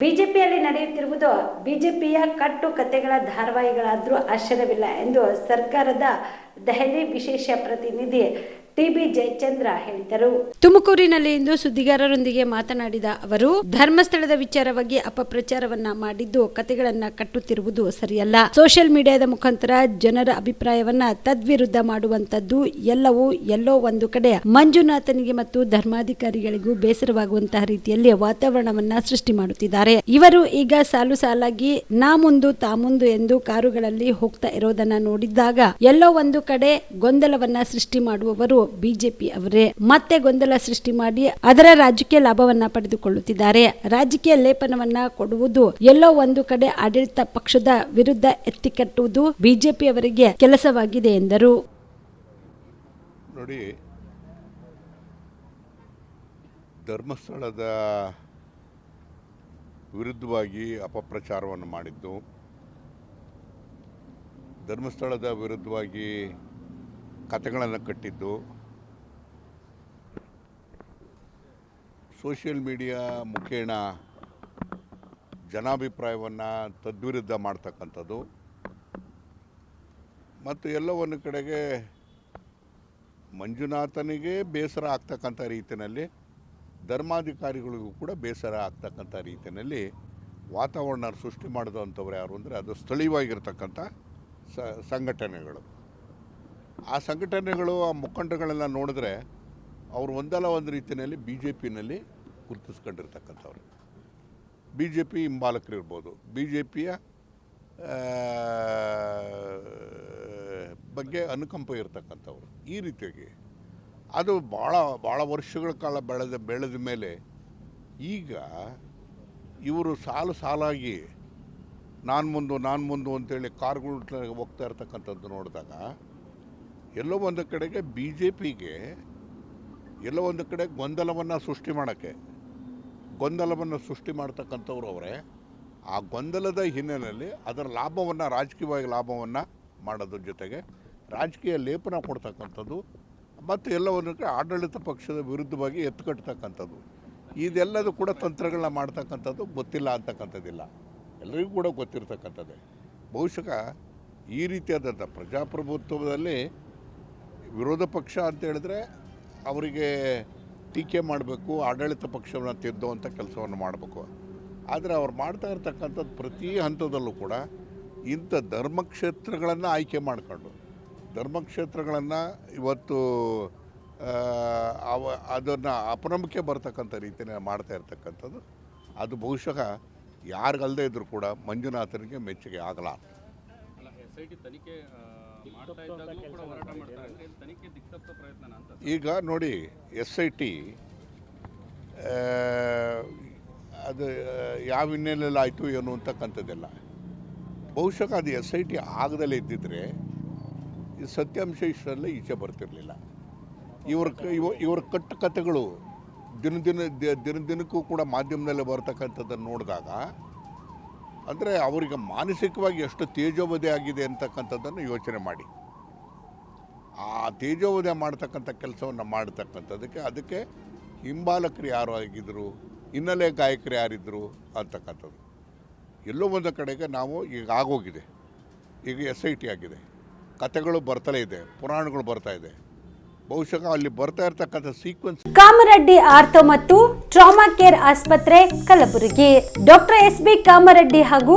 ಬಿಜೆಪಿಯಲ್ಲಿ ನಡೆಯುತ್ತಿರುವುದು ಬಿಜೆಪಿಯ ಕಟ್ಟು ಕತೆಗಳ ಧಾರಾವಾಹಿಗಳಾದರೂ ಆಶ್ಚರ್ಯವಿಲ್ಲ ಎಂದು ಸರ್ಕಾರದ ದೆಹಲಿ ವಿಶೇಷ ಪ್ರತಿನಿಧಿ ಟಿಬಿ ಜಯಚಂದ್ರ ಹೇಳಿದರು. ತುಮಕೂರಿನಲ್ಲಿ ಇಂದು ಸುದ್ದಿಗಾರರೊಂದಿಗೆ ಮಾತನಾಡಿದ ಅವರು, ಧರ್ಮಸ್ಥಳದ ವಿಚಾರವಾಗಿ ಅಪಪ್ರಚಾರವನ್ನ ಮಾಡಿದ್ದು ಕತೆಗಳನ್ನ ಕಟ್ಟುತ್ತಿರುವುದು ಸರಿಯಲ್ಲ. ಸೋಷಿಯಲ್ ಮೀಡಿಯಾದ ಮುಖಾಂತರ ಜನರ ಅಭಿಪ್ರಾಯವನ್ನ ತದ್ವಿರುದ್ಧ ಮಾಡುವಂತದ್ದು ಎಲ್ಲವೂ ಎಲ್ಲೋ ಒಂದು ಕಡೆ ಮಂಜುನಾಥನಿಗೆ ಮತ್ತು ಧರ್ಮಾಧಿಕಾರಿಗಳಿಗೂ ಬೇಸರವಾಗುವಂತಹ ರೀತಿಯಲ್ಲಿ ವಾತಾವರಣವನ್ನ ಸೃಷ್ಟಿ ಮಾಡುತ್ತಿದ್ದಾರೆ. ಇವರು ಈಗ ಸಾಲು ಸಾಲಾಗಿ ನಾ ಮುಂದು ತಾ ಮುಂದು ಎಂದು ಕಾರುಗಳಲ್ಲಿ ಹೋಗ್ತಾ ಇರೋದನ್ನ ನೋಡಿದಾಗ ಎಲ್ಲೋ ಒಂದು ಕಡೆ ಗೊಂದಲವನ್ನ ಸೃಷ್ಟಿ ಮಾಡುವವರು ಬಿಜೆಪಿ ಅವರೇ ಮತ್ತೆ ಗೊಂದಲ ಸೃಷ್ಟಿ ಮಾಡಿ ಅದರ ರಾಜಕೀಯ ಲಾಭವನ್ನ ಪಡೆದುಕೊಳ್ಳುತ್ತಿದ್ದಾರೆ. ರಾಜಕೀಯ ಲೇಪನವನ್ನ ಕೊಡುವುದು ಎಲ್ಲೋ ಒಂದು ಕಡೆ ಆಡಳಿತ ಪಕ್ಷದ ವಿರುದ್ಧ ಎತ್ತಿಕಟ್ಟುವುದು ಬಿಜೆಪಿ ಅವರಿಗೆ ಕೆಲಸವಾಗಿದೆ ಎಂದರು. ನೋಡಿ, ಧರ್ಮಸ್ಥಳದ ವಿರುದ್ಧವಾಗಿ ಅಪಪ್ರಚಾರವನ್ನು ಮಾಡಿದ್ದು, ಧರ್ಮಸ್ಥಳದ ವಿರುದ್ಧವಾಗಿ ಕಥೆಗಳನ್ನು ಕಟ್ಟಿದ್ದು ಸೋಷಿಯಲ್ ಮೀಡಿಯಾ ಮುಖೇಣ ಜನಾಭಿಪ್ರಾಯವನ್ನು ತದ್ವಿರುದ್ಧ ಮಾಡ್ತಕ್ಕಂಥದ್ದು. ಮತ್ತು ಎಲ್ಲವನ್ನು ಕಡೆಗೆ ಮಂಜುನಾಥನಿಗೆ ಬೇಸರ ಆಗ್ತಕ್ಕಂಥ ರೀತಿಯಲ್ಲಿ, ಧರ್ಮಾಧಿಕಾರಿಗಳಿಗೂ ಕೂಡ ಬೇಸರ ಆಗ್ತಕ್ಕಂಥ ರೀತಿಯಲ್ಲಿ ವಾತಾವರಣ ಸೃಷ್ಟಿ ಮಾಡಿದಂಥವ್ರು ಯಾರು ಅಂದರೆ ಅದು ಸ್ಥಳೀಯವಾಗಿರ್ತಕ್ಕಂಥ ಸಂಘಟನೆಗಳು. ಆ ಸಂಘಟನೆಗಳು, ಆ ಮುಖಂಡಗಳೆಲ್ಲ ನೋಡಿದ್ರೆ ಅವರು ಒಂದಲ್ಲ ಒಂದು ರೀತಿಯಲ್ಲಿ ಬಿ ಜೆ ಪಿನಲ್ಲಿ ಗುರುತಿಸ್ಕೊಂಡಿರ್ತಕ್ಕಂಥವ್ರು. ಬಿ ಜೆ ಪಿ ಹಿಂಬಾಲಕರಿರ್ಬೋದು ಬಿ ಜೆ ಪಿಯ ಬಗ್ಗೆ ಅನುಕಂಪ ಇರ್ತಕ್ಕಂಥವ್ರು. ಈ ರೀತಿಯಾಗಿ ಅದು ಭಾಳ ಭಾಳ ವರ್ಷಗಳ ಕಾಲ ಬೆಳೆದ ಬೆಳೆದ ಮೇಲೆ ಈಗ ಇವರು ಸಾಲು ಸಾಲಾಗಿ ನಾನು ಮುಂದು ನಾನು ಮುಂದು ಅಂತೇಳಿ ಕಾರ್ಗಳು ಹೋಗ್ತಾ ಇರ್ತಕ್ಕಂಥದ್ದು ನೋಡಿದಾಗ ಎಲ್ಲೋ ಒಂದು ಕಡೆಗೆ ಬಿ ಜೆ ಪಿಗೆ ಎಲ್ಲೋ ಒಂದು ಕಡೆ ಗೊಂದಲವನ್ನು ಸೃಷ್ಟಿ ಮಾಡೋಕ್ಕೆ, ಗೊಂದಲವನ್ನು ಸೃಷ್ಟಿ ಮಾಡ್ತಕ್ಕಂಥವ್ರು ಅವರೇ, ಆ ಗೊಂದಲದ ಹಿನ್ನೆಲೆಯಲ್ಲಿ ಅದರ ಲಾಭವನ್ನು, ರಾಜಕೀಯವಾಗಿ ಲಾಭವನ್ನು ಮಾಡೋದ್ರ ಜೊತೆಗೆ ರಾಜಕೀಯ ಲೇಪನ ಕೊಡ್ತಕ್ಕಂಥದ್ದು ಮತ್ತು ಎಲ್ಲ ಒಂದು ಕಡೆ ಆಡಳಿತ ಪಕ್ಷದ ವಿರುದ್ಧವಾಗಿ ಎತ್ತುಕಟ್ಟತಕ್ಕಂಥದ್ದು ಇದೆಲ್ಲದೂ ಕೂಡ ತಂತ್ರಗಳನ್ನ ಮಾಡ್ತಕ್ಕಂಥದ್ದು ಗೊತ್ತಿಲ್ಲ ಅಂತಕ್ಕಂಥದ್ದಿಲ್ಲ. ಎಲ್ಲರಿಗೂ ಕೂಡ ಗೊತ್ತಿರ್ತಕ್ಕಂಥದ್ದೇ. ಬಹುಶಃ ಈ ರೀತಿಯಾದಂಥ ಪ್ರಜಾಪ್ರಭುತ್ವದಲ್ಲಿ ವಿರೋಧ ಪಕ್ಷ ಅಂತ ಹೇಳಿದ್ರೆ ಅವರಿಗೆ ಟೀಕೆ ಮಾಡಬೇಕು, ಆಡಳಿತ ಪಕ್ಷವನ್ನು ತಿದ್ದುವಂಥ ಕೆಲಸವನ್ನು ಮಾಡಬೇಕು. ಆದರೆ ಅವ್ರು ಮಾಡ್ತಾ ಇರ್ತಕ್ಕಂಥದ್ದು ಪ್ರತಿ ಹಂತದಲ್ಲೂ ಕೂಡ ಇಂಥ ಧರ್ಮಕ್ಷೇತ್ರಗಳನ್ನು ಆಯ್ಕೆ ಮಾಡಿಕೊಂಡು, ಧರ್ಮಕ್ಷೇತ್ರಗಳನ್ನು ಇವತ್ತು ಅವ, ಅದನ್ನು ಅಪನಂಬಿಕೆ ಬರ್ತಕ್ಕಂಥ ರೀತಿಯಲ್ಲಿ ಮಾಡ್ತಾ ಇರ್ತಕ್ಕಂಥದ್ದು, ಅದು ಬಹುಶಃ ಯಾರಿಗಲ್ಲದೆ ಇದ್ದರೂ ಕೂಡ ಮಂಜುನಾಥನಿಗೆ ಮೆಚ್ಚುಗೆ ಆಗಲ್ಲ ತನಿಖೆ ಈಗ ನೋಡಿ ಎಸ್ ಐ ಟಿ ಅದು ಯಾವ ಹಿನ್ನೆಲೆಯಲ್ಲಿ ಆಯಿತು ಏನು ಅಂತಕ್ಕಂಥದ್ದೆಲ್ಲ. ಬಹುಶಃ ಅದು ಎಸ್ ಐ ಟಿ ಆಗದಲ್ಲೇ ಇದ್ದಿದ್ರೆ ಈ ಸತ್ಯಾಂಶ ಇಷ್ಟರಲ್ಲೇ ಈಚೆ ಬರ್ತಿರಲಿಲ್ಲ. ಇವ್ರ ಇವರ ಇವ ಇವ್ರ ಕಟ್ಟು ಕಥೆಗಳು ದಿನ ದಿನ ದಿನ ದಿನಕ್ಕೂ ಕೂಡ ಮಾಧ್ಯಮದಲ್ಲಿ ಬರ್ತಕ್ಕಂಥದ್ದನ್ನು ನೋಡಿದಾಗ ಅಂದರೆ ಅವರಿಗೆ ಮಾನಸಿಕವಾಗಿ ಎಷ್ಟು ತೇಜೋವಧೆ ಆಗಿದೆ ಅಂತಕ್ಕಂಥದ್ದನ್ನು ಯೋಚನೆ ಮಾಡಿ. ಆ ತೇಜೋವಧೆ ಮಾಡ್ತಕ್ಕಂಥ ಕೆಲಸವನ್ನು ಮಾಡ್ತಕ್ಕಂಥದ್ದಕ್ಕೆ ಅದಕ್ಕೆ ಹಿಂಬಾಲಕರು ಯಾರು ಆಗಿದ್ದರು ಹಿನ್ನೆಲೆ ಗಾಯಕರು ಯಾರಿದ್ದರು ಅಂತಕ್ಕಂಥದ್ದು. ಎಲ್ಲೋ ಒಂದು ಕಡೆಗೆ ನಾವು ಈಗ ಆಗೋಗಿದೆ. ಈಗ ಎಸ್ ಐ ಟಿ ಆಗಿದೆ. ಕತೆಗಳು ಬರ್ತಲೇ ಇದೆ, ಪುರಾಣಗಳು ಬರ್ತಾ ಇದೆ. ಬಹುಶಃ ಅಲ್ಲಿ ಬರ್ತಾ ಇರ್ತಕ್ಕಂಥ ಸೀಕ್ವೆನ್ಸ್ ಕಾಮರೆಡ್ಡಿ ಆರ್ಥೋ ಮತ್ತು ಟ್ರಾಮಾ ಕೇರ್ ಆಸ್ಪತ್ರೆ Kalaburagi. Doctor S B Kamareddy ಹಾಗೂ